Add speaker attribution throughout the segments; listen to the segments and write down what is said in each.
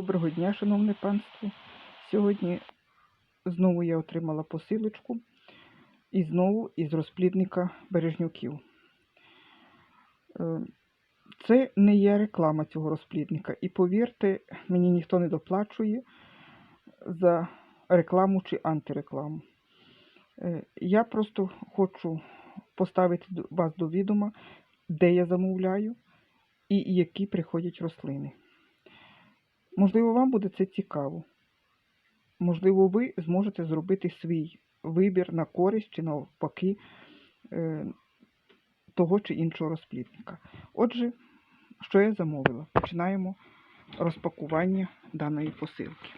Speaker 1: Доброго дня, шановне панство. Сьогодні знову я отримала посилочку і знову із розплідника бережнюків. Е, Це не є реклама цього розплідника. І повірте, мені ніхто не доплачує за рекламу чи антирекламу. Е, Я просто хочу поставити вас до відома, де я замовляю і які приходять рослини. Можливо, вам буде це цікаво. Можливо, ви зможете зробити свій вибір на користь чи навпаки е, того чи іншого розплідника. Отже, що я замовила? Починаємо розпакування даної посилки.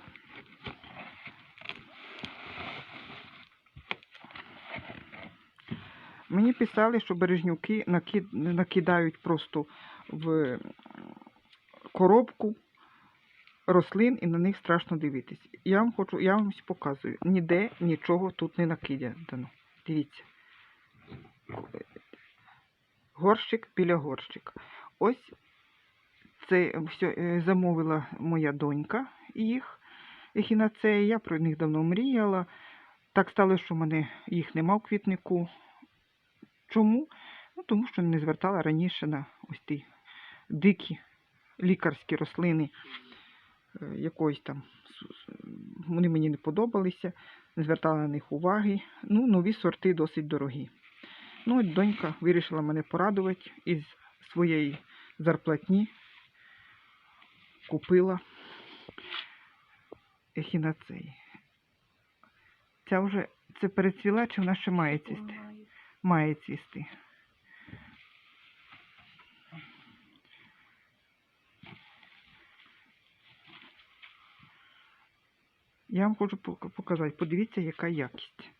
Speaker 1: Мені писали, що бережнюки наки- накидають просто в коробку рослин і на них страшно дивитись. Я вам хочу, я вам показую. Ніде нічого тут не накидано. Дивіться. Горщик біля горщика. Ось це все е, замовила моя донька їх ехінацеї. Я про них давно мріяла. Так сталося, що в мене їх нема в квітнику. Чому? Ну, тому що не звертала раніше на ось ті дикі лікарські рослини якоїсь там. Вони мені не подобалися, не звертала на них уваги. Ну, нові сорти досить дорогі. Ну, от донька вирішила мене порадувати із своєї зарплатні купила ехінацеї. Ця вже це перецвіла, чи вона ще має цвісти? Має цвісти. Я вам хочу показати. Подивіться, яка якість.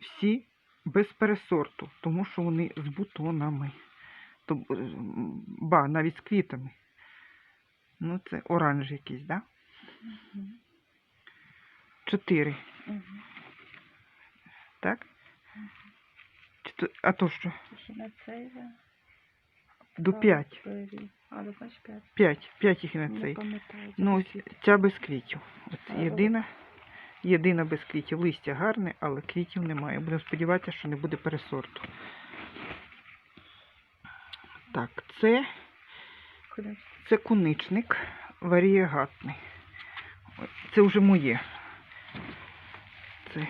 Speaker 1: Всі без пересорту, тому що вони з бутонами. То, е, ба, навіть з квітами. Ну, це оранж якийсь, да? Чотири. Так? А то що? До п'ять.
Speaker 2: А, до значить п'ять.
Speaker 1: П'ять. П'ять їх на цей. Ну, ось ця без квітів. От єдина, єдина без квітів. Листя гарне, але квітів немає. Будемо сподіватися, що не буде пересорту. Так, це, це куничник варієгатний. Це вже моє. Це.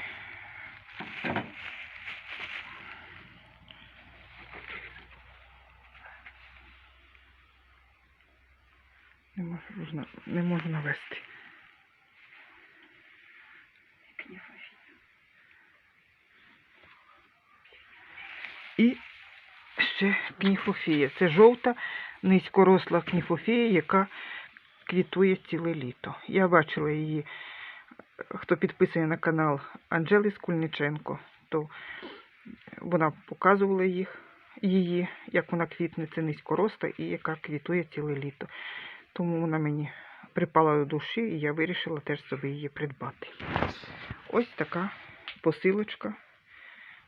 Speaker 1: Не можу, ж на- не можу навести. І ще кніфофія. Це жовта низькоросла кніфофія, яка квітує ціле літо. Я бачила її, хто підписаний на канал Анжели Скульниченко, то вона показувала їх, її, як вона квітне, це низькороста і яка квітує ціле літо. Тому вона мені припала до душі, і я вирішила теж собі її придбати. Ось така посилочка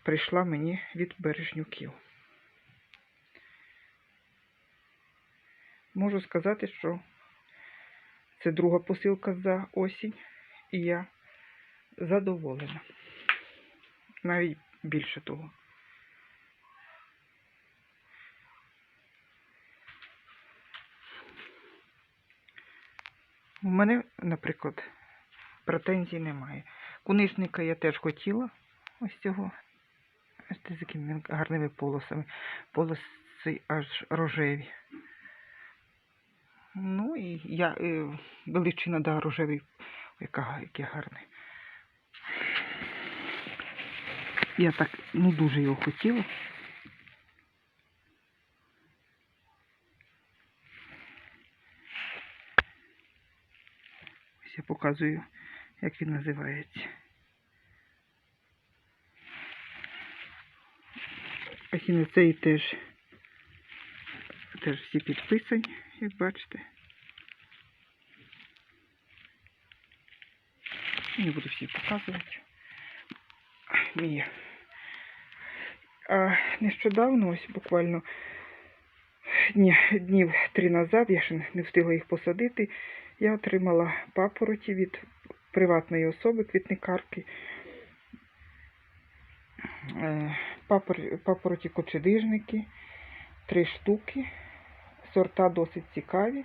Speaker 1: прийшла мені від бережнюків. Можу сказати, що це друга посилка за осінь, і я задоволена. Навіть більше того. У мене, наприклад, претензій немає. Кунишника я теж хотіла ось цього. Ось з такими гарними полосами. Полоси аж рожеві. Ну і я е, величина да, рожевий. Яка, яке гарне. Я так ну дуже його хотіла. Ось я показую, як він називається. Ахінецеї теж, теж всі підписані, як бачите. Не буду всі показувати. Мій. А нещодавно, ось буквально дні, днів три назад, я ще не встигла їх посадити, я отримала папороті від приватної особи, квітникарки. Е, папороті кочедижники, три штуки. Сорта досить цікаві,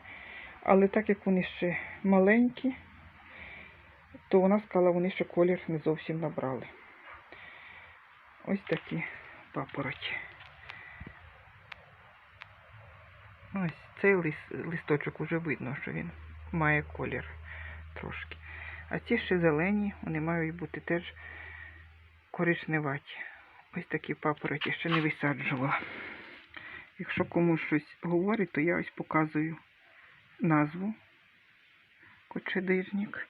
Speaker 1: але так як вони ще маленькі, то вона сказала, вони ще колір не зовсім набрали. Ось такі папороті. Ось цей листочок уже видно, що він має колір трошки. А ці ще зелені, вони мають бути теж коричневаті. Ось такі папороті ще не висаджувала. Якщо комусь щось говорить, то я ось показую назву кочедижник.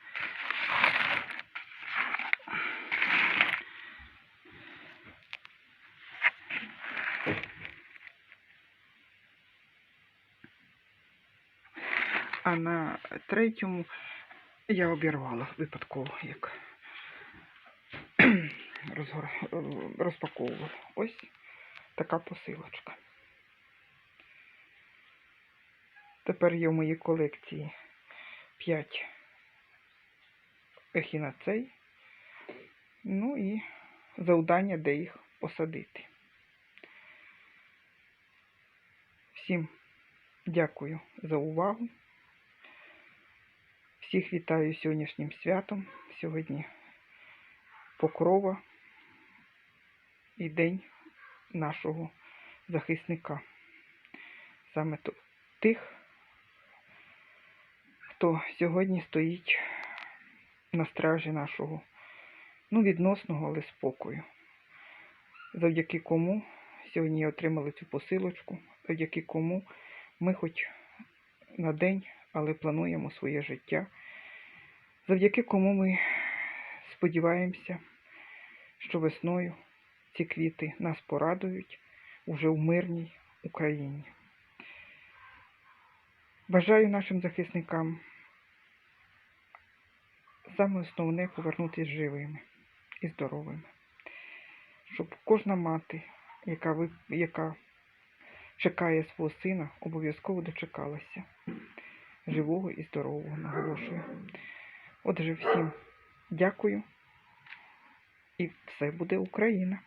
Speaker 1: А на третьому я обірвала випадково, як розпаковувала. Ось така посилочка. Тепер є в моїй колекції 5 ехінацей. Ну і завдання, де їх посадити. Всім дякую за увагу. Всіх вітаю сьогоднішнім святом. Сьогодні покрова і день нашого захисника. Саме тих, хто сьогодні стоїть на стражі нашого, ну, відносного, але спокою. Завдяки кому сьогодні отримали цю посилочку, завдяки кому ми хоч на день, але плануємо своє життя, завдяки кому ми сподіваємося, що весною ці квіти нас порадують уже в мирній Україні. Бажаю нашим захисникам саме основне повернутися живими і здоровими, щоб кожна мати, яка, яка чекає свого сина, обов'язково дочекалася живого і здорового, наголошую. Отже, всім дякую і все буде Україна!